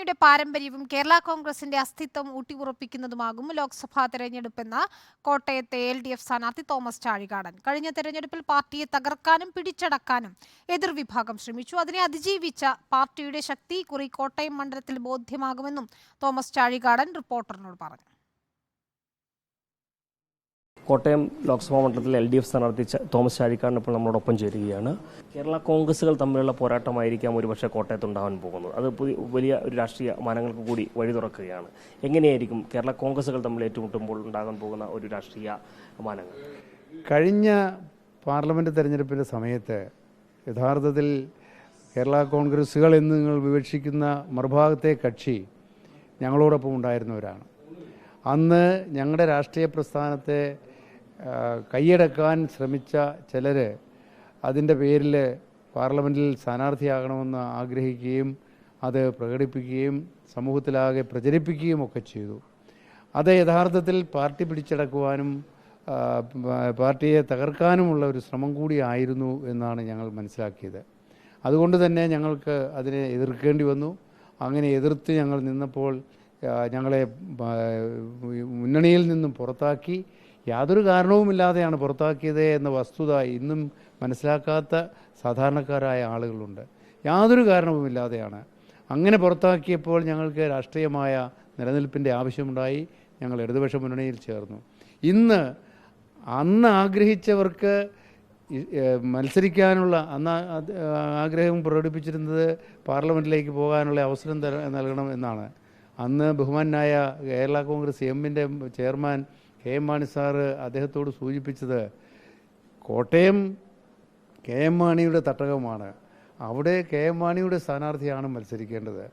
മാണിയുടെ പാരമ്പര്യവും കേരള കോൺഗ്രസിന്റെ അസ്തിത്വം ഊട്ടിയുറപ്പിക്കുന്നതുമാകും ലോക്സഭാ തെരഞ്ഞെടുപ്പെന്ന് കോട്ടയത്തെ എൽ ഡി എഫ് സ്ഥാനാർത്ഥി തോമസ് ചാഴികാടൻ. കഴിഞ്ഞ തെരഞ്ഞെടുപ്പിൽ പാർട്ടിയെ തകർക്കാനും പിടിച്ചടക്കാനും എതിർവിഭാഗം ശ്രമിച്ചു. അതിനെ അതിജീവിച്ച പാർട്ടിയുടെ ശക്തി കുറി കോട്ടയം മണ്ഡലത്തിൽ ബോധ്യമാകുമെന്നും തോമസ് ചാഴികാടൻ റിപ്പോർട്ടറിനോട് പറഞ്ഞു. കോട്ടയം ലോക്സഭാ മണ്ഡലത്തിൽ എൽ ഡി എഫ് സ്ഥാനാർത്ഥി തോമസ് ചാഴിക്കാരൻ ഇപ്പോൾ നമ്മളോടൊപ്പം ചേരുകയാണ്. കേരള കോൺഗ്രസുകൾ തമ്മിലുള്ള പോരാട്ടമായിരിക്കാം ഒരുപക്ഷെ കോട്ടയത്ത് ഉണ്ടാകാൻ പോകുന്നത്. അത് വലിയ ഒരു രാഷ്ട്രീയ മാനങ്ങൾക്ക് കൂടി വഴി തുറക്കുകയാണ്. എങ്ങനെയായിരിക്കും കേരള കോൺഗ്രസുകൾ തമ്മിൽ ഏറ്റുമുട്ടുമ്പോൾ ഉണ്ടാകാൻ പോകുന്ന ഒരു രാഷ്ട്രീയ മാനങ്ങൾ? കഴിഞ്ഞ പാർലമെന്റ് തെരഞ്ഞെടുപ്പിന്റെ സമയത്ത് യഥാർത്ഥത്തിൽ കേരള കോൺഗ്രസുകൾ എന്ന് നിങ്ങൾ വിവക്ഷിക്കുന്ന മറുഭാഗത്തെ കക്ഷി ഞങ്ങളോടൊപ്പം ഉണ്ടായിരുന്നവരാണ്. അന്ന് ഞങ്ങളുടെ രാഷ്ട്രീയ പ്രസ്ഥാനത്തെ കൈയടക്കാൻ ശ്രമിച്ച ചിലർ അതിന്റെ പേരിൽ പാർലമെന്റിൽ സ്ഥാനാർത്ഥിയാകണമെന്ന് ആഗ്രഹിക്കുകയും അത് പ്രകടിപ്പിക്കുകയും സമൂഹത്തിലാകെ പ്രചരിപ്പിക്കുകയും ഒക്കെ ചെയ്തു. അത് യഥാർത്ഥത്തിൽ പാർട്ടി പിടിച്ചടക്കുവാനും പാർട്ടിയെ തകർക്കാനുമുള്ള ഒരു ശ്രമം കൂടിയായിരുന്നു എന്നാണ് ഞങ്ങൾ മനസ്സിലാക്കിയത്. അതുകൊണ്ട് തന്നെ ഞങ്ങൾക്ക് അതിനെ എതിർക്കേണ്ടി വന്നു. അങ്ങനെ എതിർത്ത് ഞങ്ങൾ നിന്നപ്പോൾ ഞങ്ങളെ മുന്നണിയിൽ നിന്നും പുറത്താക്കി യാതൊരു കാരണവുമില്ലാതെയാണ് പുറത്താക്കിയത് എന്ന വസ്തുത ഇന്നും മനസ്സിലാക്കാത്ത സാധാരണക്കാരായ ആളുകളുണ്ട്. യാതൊരു കാരണവുമില്ലാതെയാണ്. അങ്ങനെ പുറത്താക്കിയപ്പോൾ ഞങ്ങൾക്ക് രാഷ്ട്രീയമായ നിലനിൽപ്പിന്റെ ആവശ്യമുണ്ടായി. ഞങ്ങൾ ഇടതുപക്ഷ മുന്നണിയിൽ ചേർന്നു. ഇന്ന് അന്ന് ആഗ്രഹിച്ചവർക്ക് മത്സരിക്കാനുള്ള അന്ന് ആഗ്രഹം പ്രകടിപ്പിച്ചിരുന്നത് പാർലമെന്റിലേക്ക് പോകാനുള്ള അവസരം നൽകണം എന്നാണ്. അന്ന് ബഹുമാനായ കേരള കോൺഗ്രസ് എമ്മിന്റെ chairman K M Mani sir അദ്ദേഹത്തോട് സൂചിപ്പിച്ചത് കോട്ടയം കെ എം മാണിയുടെ തട്ടകമാണ്. അവിടെ കെ എം മാണിയുടെ സ്ഥാനാർത്ഥിയാണ് മത്സരിക്കേണ്ടത്.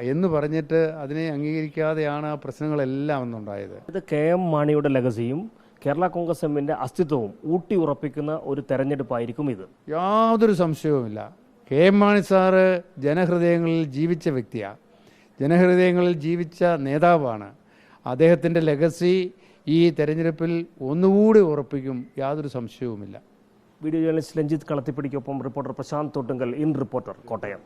എന്ന് പറഞ്ഞിട്ട് അതിനെ അംഗീകരിക്കാതെയാണ് ആ പ്രശ്നങ്ങളെല്ലാം അന്നുണ്ടായത്. ഇത് കെ എം മാണിയുടെ ലഗസിയും കേരള കോൺഗ്രസ് എമ്മിന്റെ അസ്തിത്വവും ഊട്ടി ഉറപ്പിക്കുന്ന ഒരു തെരഞ്ഞെടുപ്പായിരിക്കും ഇത്. യാതൊരു സംശയവുമില്ല. കെ എം മാണി സാറ് ജനഹൃദയങ്ങളിൽ ജീവിച്ച വ്യക്തിയാണ് ജനഹൃദയങ്ങളിൽ ജീവിച്ച നേതാവാണ്. അദ്ദേഹത്തിന്റെ ലെഗസി ഈ തെരഞ്ഞെടുപ്പിൽ ഒന്നുകൂടി ഉറപ്പിക്കും യാതൊരു സംശയവുമില്ല. Video journalist Ranjith കളത്തിപ്പിടിക്കൊപ്പം reporter Prashanth Thottunkal in reporter Kottayam.